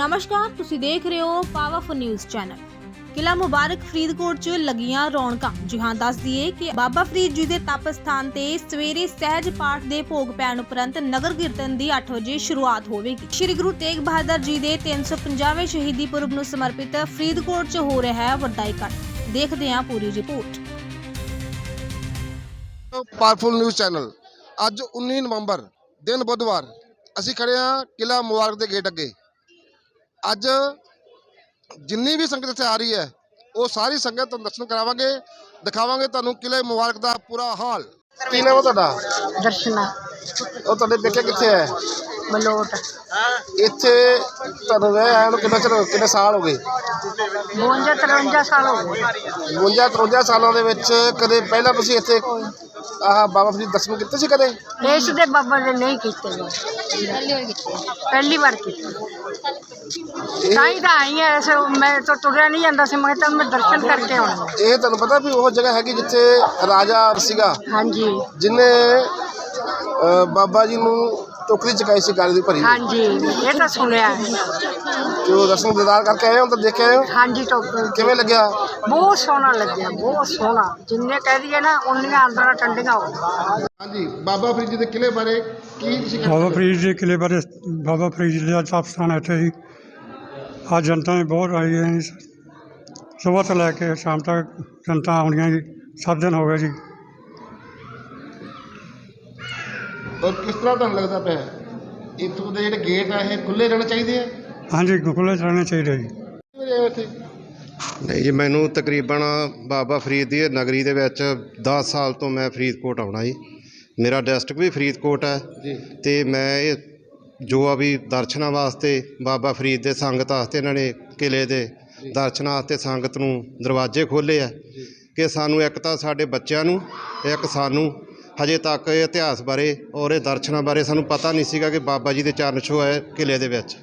ਨਮਸਕਾਰ, ਤੁਸੀਂ ਦੇਖ ਰਹੇ ਹੋ powerful news channel Qila Mubarak Faridkot 'ਚ ਲੱਗੀਆਂ ਰੌਣਕਾਂ। ਜੀ ਹਾਂ, ਦੱਸ ਦਈਏ ਕਿ ਬਾਬਾ ਫਰੀਦ ਜੀ ਦੇ ਤਪ ਸਥਾਨ ਤੇ ਸਵੇਰੇ ਸਹਿਜ ਪਾਠ ਦੇ ਭੋਗ ਪੈਣ ਉਪਰੰਤ ਨਗਰ ਕੀਰਤਨ ਦੀ 8 ਵਜੇ ਸ਼ੁਰੂਆਤ ਹੋਵੇਗੀ। ਸ੍ਰੀ ਗੁਰੂ ਤੇਗ ਬਹਾਦਰ ਜੀ ਦੇ 350ਵੇਂ ਸ਼ਹੀਦੀ ਪੁਰਬ ਨੂੰ ਸਮਰਪਿਤ ਫਰੀਦਕੋਟ 'ਚ ਹੋ ਰਿਹਾ ਹੈ ਵੱਡਾ ਇਕੱਠ। ਦੇਖਦੇ ਹਾਂ ਪੂਰੀ ਰਿਪੋਰਟ। ਪਾਵਰਫੁਲ ਨਿਊਜ਼ ਚੈਨਲ ਅੱਜ 19 ਨਵੰਬਰ, ਦਿਨ ਬੁੱਧਵਾਰ। ਅਸੀਂ ਖੜੇ ਹਾਂ ਕਿਲਾ ਮੁਬਾਰਕ ਦੇ ਗੇਟ ਅੱਗੇ। ਅੱਜ ਜਿੰਨੀ ਵੀ ਸੰਗਤ ਇੱਥੇ ਆ ਰਹੀ ਹੈ ਉਹ ਸਾਰੀ ਸੰਗਤ ਤੁਹਾਨੂੰ ਦਰਸ਼ਨ ਕਰਾਵਾਂਗੇ ਦਿਖਾਵਾਂਗੇ ਤੁਹਾਨੂੰ ਕਿਲੇ ਮੁਬਾਰਕ ਦਾ ਪੂਰਾ ਹਾਲ। ਕੀ ਨਾਮ ਹੈ ਤੁਹਾਡਾ? ਦਰਸ਼ਨਾ। ਉਹ ਤੁਹਾਡੇ ਪੇਕੇ ਕਿੱਥੇ ਹੈ? ਬਲੋਟ ਇੱਥੇ ਤੁਹਾਨੂੰ ਰਹਿ ਆਇਆ ਨੂੰ ਕਿੰਨਾ ਚਿਰ ਕਿੰਨੇ ਸਾਲ ਹੋ ਗਏ? 52 53 ਸਾਲ ਹੋ ਗਏ। 52 53 ਸਾਲਾਂ ਦੇ ਵਿੱਚ ਕਦੇ ਪਹਿਲਾਂ ਤੁਸੀਂ ਇੱਥੇ ਆਹ ਬਾਬਾ ਫਰੀਦ ਦਰਸ਼ਨ ਕੀਤੇ ਸੀ ਕਦੇ? ਇਸ ਦੇ ਬਾਬਾ ਦੇ ਨਹੀਂ ਕੀਤੇ ਪਹਿਲੀ ਵਾਰ ਕੀਤੇ। ਤਾਂ ਹੀ ਤਾਂ ਆਈ ਐ ਐਸੇ ਮੈਂ ਤਾਂ ਤੁਰਿਆ ਨਹੀਂ ਜਾਂਦਾ ਸੀ ਮੈਂ ਤਾਂ ਮੈਂ ਦਰਸ਼ਨ ਕਰਕੇ ਆਉਣਾ। ਇਹ ਤੁਹਾਨੂੰ ਪਤਾ ਵੀ ਉਹ ਜਗ੍ਹਾ ਹੈਗੀ ਜਿੱਥੇ ਰਾਜਾ ਸੀਗਾ? ਹਾਂਜੀ। ਜਿਨੇ ਅਹ, ਬਾਬਾ ਜੀ ਨੂੰ ਟੋਕਰੀ ਚਕਾਈ ਸੀ ਗਾਲੀ ਦੀ ਭਰੀ ਹੋਈ। ਹਾਂਜੀ ਇਹ ਤਾਂ ਸੁਣਿਆ ਹੈ। ਤੇ ਉਹ ਦਰਸ਼ਨ ਦਿਦਾਰ ਕਰਕੇ ਆਏ ਹੋ ਤਾਂ ਦੇਖਿਆ ਆਏ ਹੋ? ਹਾਂਜੀ ਟੋਕਰ ਕਿਵੇਂ ਲੱਗਿਆ? ਬਹੁਤ ਸੋਹਣਾ ਲੱਗਿਆ ਬਹੁਤ ਸੋਹਣਾ। ਜਿੰਨੇ ਕਹਿ ਦਈਏ ਨਾ ਉਨੀਆਂ ਅੰਦਰਾਂ ਠੰਡੀਆਂ ਹੋ। ਹਾਂਜੀ ਬਾਬਾ ਫਰੀਦ ਜੀ ਦੇ ਕਿਲੇ ਬਾਰੇ ਕੀ ਤੁਸੀਂ ਬਾਬਾ ਫਰੀਦ ਜੀ ਕਿਲੇ ਬਾਰੇ ਬਾਬਾ ਫਰੀਦ ਜੀ ਦਾ ਤਪ ਸਥਾਨ ਇੱਥੇ ਹੀ। ਅੱਜ ਜਨਤਾ ਨੇ ਬਹੁਤ ਆਈ ਹੈ ਸਵੇਰ ਤੋਂ ਲੈ ਕੇ ਸ਼ਾਮ ਤੱਕ ਜਨਤਾ ਆਉਣੀਆਂ ਜੀ। ਸੱਤ ਦਿਨ ਹੋ ਗਏ ਜੀ। ਔਰ ਕਿਸ ਤਰ੍ਹਾਂ ਤੁਹਾਨੂੰ ਲੱਗਦਾ ਪਿਆ ਹੈ? ਇੱਥੋਂ ਦੇ ਜਿਹੜੇ ਗੇਟ ਆ ਇਹ ਖੁੱਲੇ ਰਹਿਣੇ ਚਾਹੀਦੇ ਆ? ਹਾਂਜੀ ਖੁੱਲ੍ਹੇ ਰਹਿਣੇ ਚਾਹੀਦੇ ਜੀ। ਇੱਥੇ? ਨਹੀਂ ਜੀ ਮੈਨੂੰ ਤਕਰੀਬਨ ਬਾਬਾ ਫਰੀਦ ਦੀ ਨਗਰੀ ਦੇ ਵਿੱਚ 10 ਸਾਲ ਤੋਂ ਮੈਂ ਫਰੀਦਕੋਟ ਆਉਣਾ ਜੀ। ਮੇਰਾ ਡਿਸਟ੍ਰਿਕਟ ਵੀ ਫਰੀਦਕੋਟ ਹੈ ਜੀ। ਤੇ ਮੈਂ ਇਹ ਜੋ ਆ ਵੀ ਦਰਸ਼ਨਾਂ ਵਾਸਤੇ ਬਾਬਾ ਫਰੀਦ ਦੇ ਸੰਗਤ ਵਾਸਤੇ ਇਹਨਾਂ ਨੇ ਕਿਲੇ ਦੇ ਦਰਸ਼ਨਾਂ ਵਾਸਤੇ ਸੰਗਤ ਨੂੰ ਦਰਵਾਜ਼ੇ ਖੋਲ੍ਹੇ ਆ ਕਿ ਸਾਨੂੰ ਇੱਕ ਤਾਂ ਸਾਡੇ ਬੱਚਿਆਂ ਨੂੰ ਇੱਕ ਸਾਨੂੰ ਹਜੇ ਤੱਕ ਇਹ ਇਤਿਹਾਸ ਬਾਰੇ ਔਰ ਇਹ ਦਰਸ਼ਨਾਂ ਬਾਰੇ ਸਾਨੂੰ ਪਤਾ ਨਹੀਂ ਸੀਗਾ ਕਿ ਬਾਬਾ ਜੀ ਦੇ ਚਰਨ ਛੋਹ ਹੈ ਕਿਲੇ ਦੇ ਵਿੱਚ।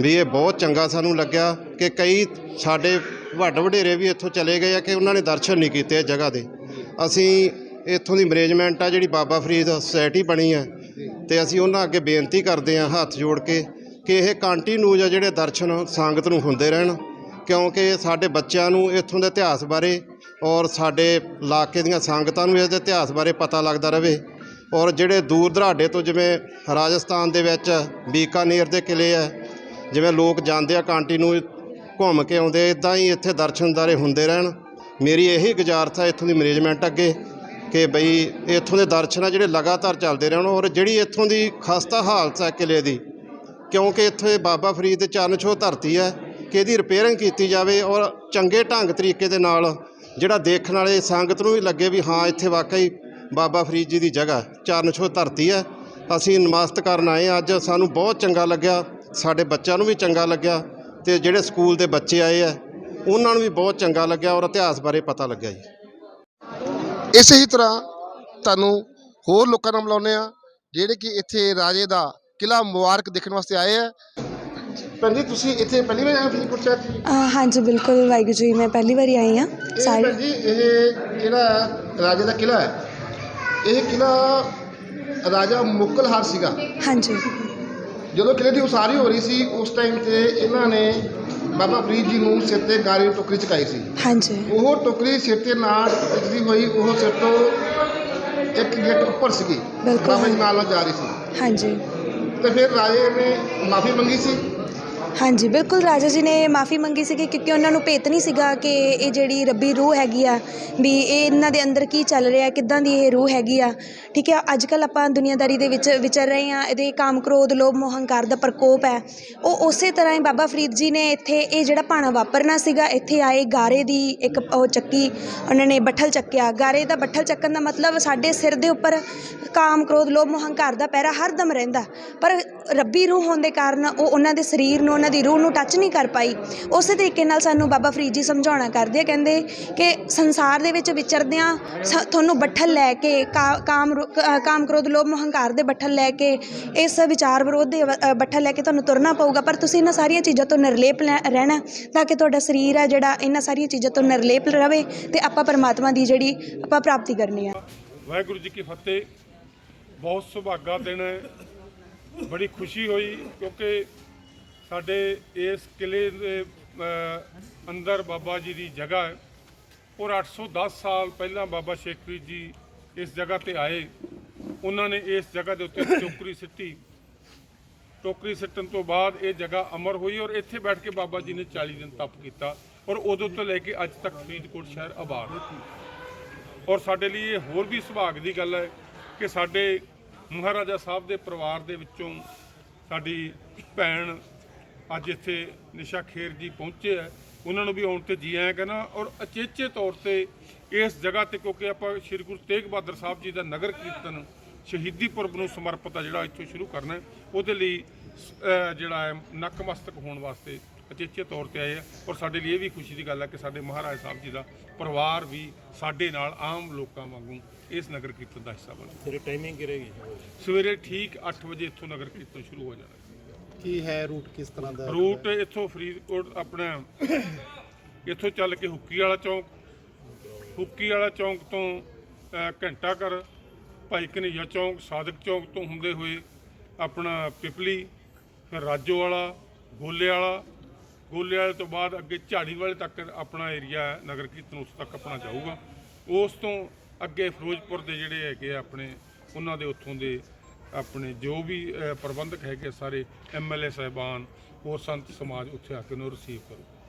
ਵੀ ਇਹ ਬਹੁਤ ਚੰਗਾ ਸਾਨੂੰ ਲੱਗਿਆ ਕਿ ਕਈ ਸਾਡੇ ਵੱਡ ਵਡੇਰੇ ਵੀ ਇੱਥੋਂ ਚਲੇ ਗਏ ਆ ਕਿ ਉਹਨਾਂ ਨੇ ਦਰਸ਼ਨ ਨਹੀਂ ਕੀਤੇ ਇਸ ਜਗ੍ਹਾ ਦੇ। ਅਸੀਂ ਇੱਥੋਂ ਦੀ ਮੈਨੇਜਮੈਂਟ ਆ ਜਿਹੜੀ ਬਾਬਾ ਫਰੀਦ ਸੁਸਾਇਟੀ ਬਣੀ ਹੈ ਤੇ ਅਸੀਂ ਉਹਨਾਂ ਅੱਗੇ ਬੇਨਤੀ ਕਰਦੇ ਆ ਹੱਥ ਜੋੜ ਕੇ ਕਿ ਇਹ ਕੰਟੀਨਿਊ ਆ ਜਿਹੜੇ ਦਰਸ਼ਨ ਸੰਗਤ ਨੂੰ ਹੁੰਦੇ ਰਹਿਣ, ਕਿਉਂਕਿ ਸਾਡੇ ਬੱਚਿਆਂ ਨੂੰ ਇੱਥੋਂ ਦੇ ਇਤਿਹਾਸ ਬਾਰੇ ਔਰ ਸਾਡੇ ਇਲਾਕੇ ਦੀਆਂ ਸੰਗਤਾਂ ਨੂੰ ਇਸ ਦੇ ਇਤਿਹਾਸ ਬਾਰੇ ਪਤਾ ਲੱਗਦਾ ਰਹੇ। ਔਰ ਜਿਹੜੇ ਦੂਰ ਦਰਾਡੇ ਤੋਂ ਜਿਵੇਂ ਰਾਜਸਥਾਨ ਦੇ ਵਿੱਚ ਬੀਕਾਨੇਰ ਦੇ ਕਿਲੇ ਆ, ਜਿਵੇਂ ਲੋਕ ਜਾਂਦੇ ਆ ਕੰਟੀਨਿਊ ਘੁੰਮ ਕੇ ਆਉਂਦੇ ਇਦਾਂ ਹੀ ਇੱਥੇ ਦਰਸ਼ਨਦਾਰੇ ਹੁੰਦੇ ਰਹਿਣ। ਮੇਰੀ ਇਹੀ ਗੁਜ਼ਾਰਥ ਹੈ ਇੱਥੋਂ ਦੀ ਮੈਨੇਜਮੈਂਟ ਅੱਗੇ ਕਿ ਬਈ ਇੱਥੋਂ ਦੇ ਦਰਸ਼ਨ ਆ ਜਿਹੜੇ ਲਗਾਤਾਰ ਚੱਲਦੇ ਰਹਿਣ ਔਰ ਜਿਹੜੀ ਇੱਥੋਂ ਦੀ ਖਸਤਾ ਹਾਲਤ ਹੈ ਕਿਲੇ ਦੀ, ਕਿਉਂਕਿ ਇੱਥੇ ਬਾਬਾ ਫਰੀਦ ਦੇ ਚਰਨ ਛੋਹ ਧਰਤੀ ਹੈ ਕਿ ਇਹਦੀ ਰਿਪੇਅਰਿੰਗ ਕੀਤੀ ਜਾਵੇ ਔਰ ਚੰਗੇ ਢੰਗ ਤਰੀਕੇ ਦੇ ਨਾਲ ਜਿਹੜਾ ਦੇਖਣ ਵਾਲੇ ਸੰਗਤ ਨੂੰ ਵੀ ਲੱਗੇ ਵੀ ਹਾਂ, ਇੱਥੇ ਵਾਕਈ ਬਾਬਾ ਫਰੀਦ ਜੀ ਦੀ ਜਗ੍ਹਾ, ਚਰਨ ਛੋਹ ਧਰਤੀ ਹੈ। ਅਸੀਂ ਨਮਸਤ ਕਰਨ ਆਏ ਹਾਂ। ਅੱਜ ਸਾਨੂੰ ਬਹੁਤ ਚੰਗਾ ਲੱਗਿਆ, ਸਾਡੇ ਬੱਚਿਆਂ ਨੂੰ ਵੀ ਚੰਗਾ ਲੱਗਿਆ ਤੇ ਜਿਹੜੇ ਸਕੂਲ ਦੇ ਬੱਚੇ ਆਏ ਆ ਉਹਨਾਂ ਨੂੰ ਵੀ ਬਹੁਤ ਚੰਗਾ ਲੱਗਿਆ ਔਰ ਇਤਿਹਾਸ ਬਾਰੇ ਪਤਾ ਲੱਗਿਆ ਜੀ। ਇਸੇ ਹੀ ਤਰ੍ਹਾਂ ਤੁਹਾਨੂੰ ਹੋਰ ਲੋਕਾਂ ਨਾਲ ਮਿਲਾਉਂਦੇ ਆ ਜਿਹੜੇ ਕਿ ਇੱਥੇ ਰਾਜੇ ਦਾ ਕਿਲਾ ਮੁਬਾਰਕ ਦੇਖਣ ਵਾਸਤੇ ਆਏ ਆ ਭੈਣ ਜੀ ਤੁਸੀਂ ਇੱਥੇ ਪਹਿਲੀ ਵਾਰ ਆਏ ਹੋ ਫਰੀਦਕੋਟ ਸ਼ਹਿਰ 'ਚ ਅ, ਹਾਂਜੀ ਬਿਲਕੁਲ ਵਾਹਿਗੁਰੂ ਜੀ ਮੈਂ ਪਹਿਲੀ ਵਾਰੀ ਆਈ ਹਾਂ ਇਹ ਸਾਰੇ ਭੈਣ ਜੀ ਇਹ ਜਿਹੜਾ ਰਾਜੇ ਦਾ ਕਿਲਾ ਹੈ ਇਹ ਕਿਲਾ ਰਾਜਾ ਮੁਕਲਹਾਰ ਸੀਗਾ ਹਾਂਜੀ ਜਦੋਂ ਕਿਲੇ ਦੀ ਉਸਾਰੀ ਹੋ ਰਹੀ ਸੀ ਉਸ ਟਾਈਮ ਤੇ ਇਹਨਾਂ ਨੇ ਬਾਬਾ ਫਰੀਦ ਜੀ ਨੂੰ ਸਿਰ ਤੇ ਗਾਰੀ ਟੋਕਰੀ ਚਕਾਈ ਸੀ ਹਾਂਜੀ ਉਹ ਟੋਕਰੀ ਸਿਰ ਤੇ ਨਾਲ ਟਿਕਦੀ ਹੋਈ ਉਹ ਸਿਰ ਤੋਂ ਇੱਕ ਗਿੱਟ ਉੱਪਰ ਸੀਗੀ ਬਿਲਕੁਲ। ਬਾਬਾ ਜੀ ਨਾਲ ਨਾਲ ਜਾ ਰਹੀ ਸੀ ਹਾਂਜੀ ਤੇ ਫਿਰ ਰਾਜੇ ਨੇ ਮਾਫੀ ਮੰਗੀ ਸੀ ਹਾਂਜੀ, ਬਿਲਕੁਲ ਰਾਜਾ ਜੀ ਨੇ ਮਾਫੀ ਮੰਗੀ ਸੀਗੀ ਕਿਉਂਕਿ ਉਹਨਾਂ ਨੂੰ ਭੇਤ ਨਹੀਂ ਸੀਗਾ ਕਿ ਇਹ ਜਿਹੜੀ ਰੱਬੀ ਰੂਹ ਹੈਗੀ ਆ, ਵੀ ਇਹ ਇਹਨਾਂ ਦੇ ਅੰਦਰ ਕੀ ਚੱਲ ਰਿਹਾ, ਕਿੱਦਾਂ ਦੀ ਇਹ ਰੂਹ ਹੈਗੀ ਆ। ਠੀਕ ਹੈ ਅੱਜ ਕੱਲ ਆਪਾਂ ਦੁਨੀਆਦਾਰੀ ਦੇ ਵਿੱਚ ਵਿਚਰ ਰਹੇ ਆ ਇਹਦੇ ਕਾਮ ਕ੍ਰੋਧ, ਲੋਭ, ਮੋਹ ਹੰਕਾਰ ਦਾ ਪ੍ਰਕੋਪ ਹੈ। ਉਹ ਉਸੇ ਤਰ੍ਹਾਂ ਹੀ ਬਾਬਾ ਫਰੀਦ ਜੀ ਨੇ ਇੱਥੇ ਇਹ ਜਿਹੜਾ ਭਾਣਾ ਵਾਪਰਨਾ ਸੀਗਾ, ਇੱਥੇ ਆਏ ਗਾਰੇ ਦੀ ਇੱਕ ਉਹ ਚੱਕੀ, ਉਹਨਾਂ ਨੇ ਬੱਠਲ ਚੱਕਿਆ। ਗਾਰੇ ਦਾ ਬੱਠਲ ਚੱਕਣ ਦਾ ਮਤਲਬ ਸਾਡੇ ਸਿਰ ਦੇ ਉੱਪਰ ਕਾਮ ਕ੍ਰੋਧ, ਲੋਭ, ਮੋਹ ਹੰਕਾਰ ਦਾ ਪੈਰਾ ਹਰਦਮ ਰਹਿੰਦਾ। ਪਰ ਰੱਬੀ ਰੂਹ ਹੋਣ ਦੇ ਕਾਰਨ ਉਹ ਉਹਨਾਂ ਦੇ ਸਰੀਰ ਨੂੰ ਉਹਨਾਂ ਦੀ ਰੂਹ ਨੂੰ ਟੱਚ ਨਹੀਂ ਕਰ ਪਾਈ। ਉਸੇ ਤਰੀਕੇ ਨਾਲ ਸਾਨੂੰ ਬਾਬਾ ਫਰੀਦ ਜੀ ਸਮਝਾਉਣਾ ਕਰਦੇ ਕਹਿੰਦੇ ਕਿ ਸੰਸਾਰ ਦੇ ਵਿੱਚ ਵਿਚਰਦਿਆਂ ਤੁਹਾਨੂੰ ਬੱਠਲ ਲੈ ਕੇ ਕਾਮ ਕਾਮ ਕ੍ਰੋਧ, ਲੋਭ ਮੋਹ ਹੰਕਾਰ ਦੇ ਬੱਠਲ ਲੈ ਕੇ, ਇਸ ਵਿਚਾਰ ਵਿਰੋਧ ਦੇ ਬੱਠਲ ਲੈ ਕੇ ਤੁਹਾਨੂੰ ਤੁਰਨਾ ਪਊਗਾ। ਪਰ ਤੁਸੀਂ ਇਹਨਾਂ ਸਾਰੀਆਂ ਚੀਜ਼ਾਂ ਤੋਂ ਨਿਰਲੇਪ ਲੈ- ਰਹਿਣਾ, ਤਾਂ ਕਿ ਤੁਹਾਡਾ ਸਰੀਰ ਹੈ ਜਿਹੜਾ ਇਹਨਾਂ ਸਾਰੀਆਂ ਚੀਜ਼ਾਂ ਤੋਂ ਨਿਰਲੇਪ ਰਹੇ ਤੇ ਆਪਾਂ ਪਰਮਾਤਮਾ ਦੀ ਜਿਹੜੀ ਆਪਾਂ ਪ੍ਰਾਪਤੀ ਕਰਨੀ ਆ। ਵਾਹਿਗੁਰੂ ਜੀ ਕੀ ਫਤਿਹ। ਬਹੁਤ ਸੁਭਾਗਾ ਦਿਨ ਹੈ। ਬੜੀ ਖੁਸ਼ੀ ਹੋਈ ਕਿਉਂਕਿ ਸਾਡੇ ਇਸ ਕਿਲੇ ਦੇ ਅੰਦਰ ਬਾਬਾ ਜੀ ਦੀ ਜਗ੍ਹਾ ਹੈ। ਔਰ 810 ਸਾਲ ਪਹਿਲਾਂ ਬਾਬਾ ਸ਼ੇਖ ਜੀ ਇਸ ਜਗ੍ਹਾ ਤੇ ਆਏ। ਉਹਨਾਂ ਨੇ ਇਸ ਜਗ੍ਹਾ ਦੇ ਉੱਤੇ ਟੋਕਰੀ ਸਿੱਟੀ। ਟੋਕਰੀ ਸਿੱਟਣ ਤੋਂ ਬਾਅਦ ਇਹ ਜਗ੍ਹਾ ਅਮਰ ਹੋਈ ਔਰ ਇੱਥੇ ਬੈਠ ਕੇ ਬਾਬਾ ਜੀ ਨੇ 40 ਦਿਨ ਤਪ ਕੀਤਾ। ਔਰ ਉਦੋਂ ਤੋਂ ਲੈ ਕੇ ਅੱਜ ਤੱਕ ਫਰੀਦਕੋਟ ਸ਼ਹਿਰ ਆਬਾਦ। ਹੈ ਔਰ ਸਾਡੇ ਲਈ ਇਹ ਹੋਰ ਵੀ ਸੁਭਾਗ ਦੀ ਗੱਲ ਹੈ ਕਿ ਸਾਡੇ ਮਹਾਰਾਜਾ ਸਾਹਿਬ ਦੇ ਪਰਿਵਾਰ ਦੇ ਵਿੱਚੋਂ ਸਾਡੀ ਭੈਣ ਅੱਜ ਇੱਥੇ ਨਿਸ਼ਾ ਖੇਰ ਜੀ ਪਹੁੰਚੇ ਹੈ ਉਹਨਾਂ ਨੂੰ ਵੀ ਆਉਣ ਤੇ ਜੀ ਆਇਆਂ ਕਹਿਣਾ ਔਰ ਅਚੇਚੇ ਤੌਰ ਤੇ ਇਸ ਜਗ੍ਹਾ ਤੇ ਕਿਉਂਕਿ ਆਪਾਂ ਸ੍ਰੀ ਗੁਰੂ ਤੇਗ ਬਹਾਦਰ ਸਾਹਿਬ ਜੀ ਦਾ ਨਗਰ ਕੀਰਤਨ ਸ਼ਹੀਦੀ ਪੁਰਬ ਨੂੰ ਸਮਰਪਿਤ ਆ ਜਿਹੜਾ ਇੱਥੋਂ ਸ਼ੁਰੂ ਕਰਨਾ ਉਹਦੇ ਲਈ ਜਿਹੜਾ ਹੈ ਨਕਮਸਤਕ ਹੋਣ ਵਾਸਤੇ ਅਚੇਚੇ ਤੌਰ ਤੇ ਆਏ ਆ। ਔਰ ਸਾਡੇ ਲਈ ਇਹ ਵੀ ਖੁਸ਼ੀ ਦੀ ਗੱਲ ਹੈ ਕਿ ਸਾਡੇ ਮਹਾਰਾਜ ਸਾਹਿਬ ਜੀ ਦਾ ਪਰਿਵਾਰ ਵੀ ਸਾਡੇ ਨਾਲ ਆਮ ਲੋਕਾਂ ਵਾਂਗੂ ਇਸ ਨਗਰ ਕੀਰਤਨ ਦਾ ਹਿੱਸਾ ਬਣੇ ਤੇਰੀ ਟਾਈਮਿੰਗ ਕੀ ਰਹੇਗੀ ਸਵੇਰੇ ਠੀਕ 8 ਵਜੇ ਇੱਥੋਂ ਨਗਰ ਕੀਰਤਨ ਸ਼ੁਰੂ ਹੋ ਜਾਣਾ ਕੀ ਹੈ ਰੂਟ ਕਿਸ ਤਰ੍ਹਾਂ ਦਾ? ਰੂਟ ਇੱਥੋਂ ਫਰੀਦਕੋਟ ਆਪਣਾ ਇੱਥੋਂ ਚੱਲ ਕੇ ਹੁੱਕੀ ਵਾਲਾ ਚੌਂਕ, ਹੁੱਕੀ ਵਾਲਾ ਚੌਂਕ ਤੋਂ ਘੰਟਾ ਘਰ ਭਾਈ ਕਨਈਆ ਚੌਂਕ, ਸਾਦਕ ਚੌਂਕ ਤੋਂ ਹੁੰਦੇ ਹੋਏ ਆਪਣਾ ਪਿਪਲੀ, ਫਿਰ ਰਾਜੋ ਵਾਲਾ ਗੋਲੇ ਵਾਲਾ ਗੋਲੇ ਵਾਲੇ ਤੋਂ ਬਾਅਦ ਅੱਗੇ ਝਾੜੀ ਵਾਲੇ ਤੱਕ ਆਪਣਾ ਏਰੀਆ ਨਗਰ ਕੀਰਤਨ ਉਸ ਤੱਕ ਆਪਣਾ ਜਾਊਗਾ। ਉਸ ਤੋਂ ਅੱਗੇ ਫਿਰੋਜ਼ਪੁਰ ਦੇ ਜਿਹੜੇ ਹੈਗੇ ਆ ਆਪਣੇ, ਉਹਨਾਂ ਦੇ ਉੱਥੋਂ ਦੇ ਆਪਣੇ ਜੋ ਵੀ ਪ੍ਰਬੰਧਕ ਹੈਗੇ ਸਾਰੇ ਐਮਐਲਏ ਸਾਹਿਬਾਨ, ਹੋਰ ਸੰਤ ਸਮਾਜ, ਉੱਥੇ ਆ ਕੇ ਉਹਨੂੰ ਰਿਸੀਵ ਕਰੋ।